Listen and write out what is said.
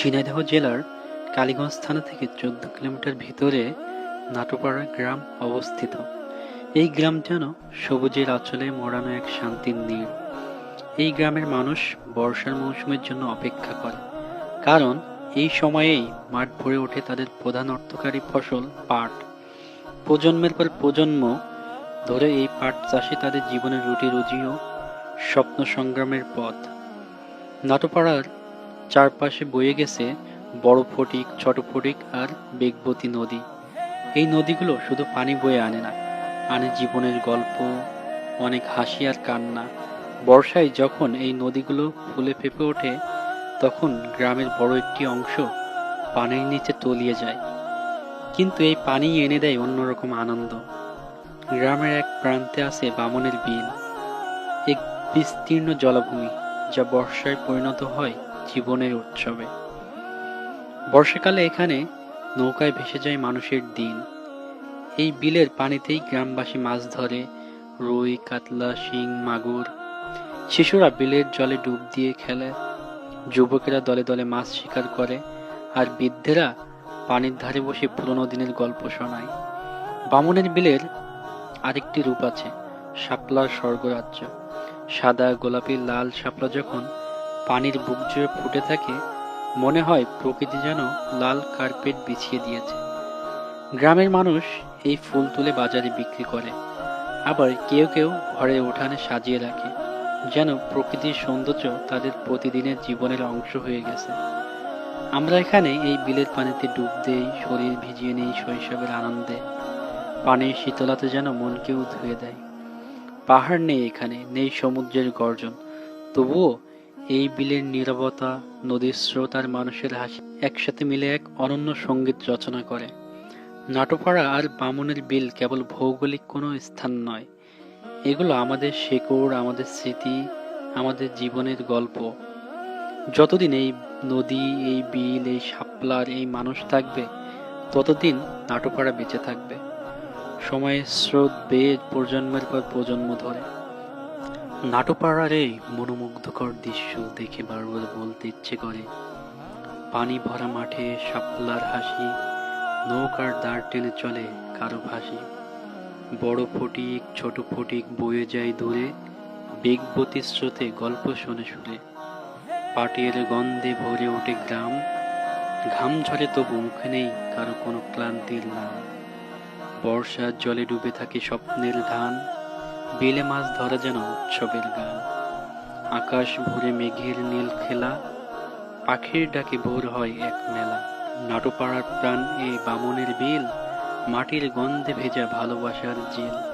ঝিনাইদহ জেলার কালীগঞ্জ থানা থেকে চোদ্দ কিলোমিটার ভিতরে নাটোপাড়া গ্রাম অবস্থিত। এই গ্রাম যেন সবুজের আঁচলে মোড়ানো এক শান্তির নীড় এই গ্রামের মানুষ বর্ষার মৌসুমের জন্য অপেক্ষা করে। কারণ এই সময়েই মাঠ ভরে ওঠে তাদের প্রধান অর্থকারী ফসল পাট। প্রজন্মের পর প্রজন্ম ধরে এই পাট চাষে তাদের জীবনের রুটি রুজি ও স্বপ্ন সংগ্রামের পথ। নাটোপাড়ার চারপাশে বয়ে গেছে বড় ফটিক, ছোট ফটিক আর বেগবতী নদী। এই নদীগুলো শুধু পানি বয়ে আনে না, আনে জীবনের গল্প, অনেক হাসি আর কান্না। বর্ষায় যখন এই নদীগুলো ফুলে ফেপে ওঠে, তখন গ্রামের বড় একটি অংশ পানির নিচে তলিয়ে যায়। কিন্তু এই পানি এনে দেয় অন্যরকম আনন্দ। গ্রামের এক প্রান্তে আছে বামনের বিল, এক বিস্তীর্ণ জলাভূমি, যা বর্ষায় পরিণত হয় জীবনের উৎসবে। বর্ষাকালে এখানে নৌকায় ভেসে যায় মানুষের দিন। এই বিলের পানিতেই গ্রামবাসী মাছ ধরে, রুই, কাতলা, শিং, মাগুর। শিশুরা বিলের জলে ডুব দিয়ে খেলে। যুবকেরা দলে দলে মাছ শিকার করে আর বৃদ্ধেরা পানির ধারে বসে পুরোনো দিনের গল্প শোনায়। বামনের বিলের আরেকটি রূপ আছে, শাপলার স্বর্গরাজ্য। সাদা গোলাপি লাল শাপলা যখন পানির বুক জুড়ে ফুটে থাকে, মনে হয় প্রকৃতি যেন লাল কার্পেট বিছিয়ে দিয়েছে। গ্রামের মানুষ এই ফুল তুলে বাজারে বিক্রি করে। আবার কেউ কেউ ঘরে উঠানে সাজিয়ে রাখে, যেন প্রকৃতির সৌন্দর্য তাদের প্রতিদিনের জীবনের অংশ হয়ে গেছে। আমরা এখানে এই বিলের পানিতে ডুব দেই, শরীর ভিজিয়ে নেই শৈশবের আনন্দে। পানির শীতলাতে যেন মনকেও ধুয়ে দেয়। পাহাড় নেই এখানে, নেই সমুদ্রের গর্জন। তবুও এই বিলের নীরবতা, নদীর স্রোত আর মানুষের হাসি একসাথে মিলে এক অনন্য সংগীত রচনা করে। নাটোপাড়া আর বামনের বিল কেবল ভৌগোলিক কোনো স্থান নয়। এগুলো আমাদের শেকড়, আমাদের স্মৃতি, আমাদের জীবনের গল্প। যতদিন এই নদী, এই বিল, এই শাপলার এই মানুষ থাকবে, ততদিন নাটোপাড়া বেঁচে থাকবে। সময়ের স্রোত বেয়ে প্রজন্মের পর প্রজন্ম ধরে। নাটোপাড়ার এই মনোমুগ্ধকর দৃশ্য দেখে বারবার বলতে ইচ্ছে করে। পানি ভরা মাঠে শাপলার হাসি, নৌকার দাঁড় টেনে চলে কারও ভাসি। বড় ফটিক, ছোট ফটিক বয়ে যায় দূরে বেগবতী স্রোতে গল্প শুনে শুনে পাটের গন্ধে ভরে ওঠে গ্রাম, ঘাম ঝরে তবু মুখে নেই কারও কোনো ক্লান্তির নাম। বর্ষার জলে ডুবে থাকে স্বপ্নের ধান বেলে মাছ ধরা যেন উৎসবের গান। আকাশ ভরে মেঘের নীল খেলা, পাখির ডাকে ভোর হয় এক মেলা। নাটোপাড়ার প্রাণ এই বামনের বিল, মাটির গন্ধে ভেজা ভালোবাসার জেল।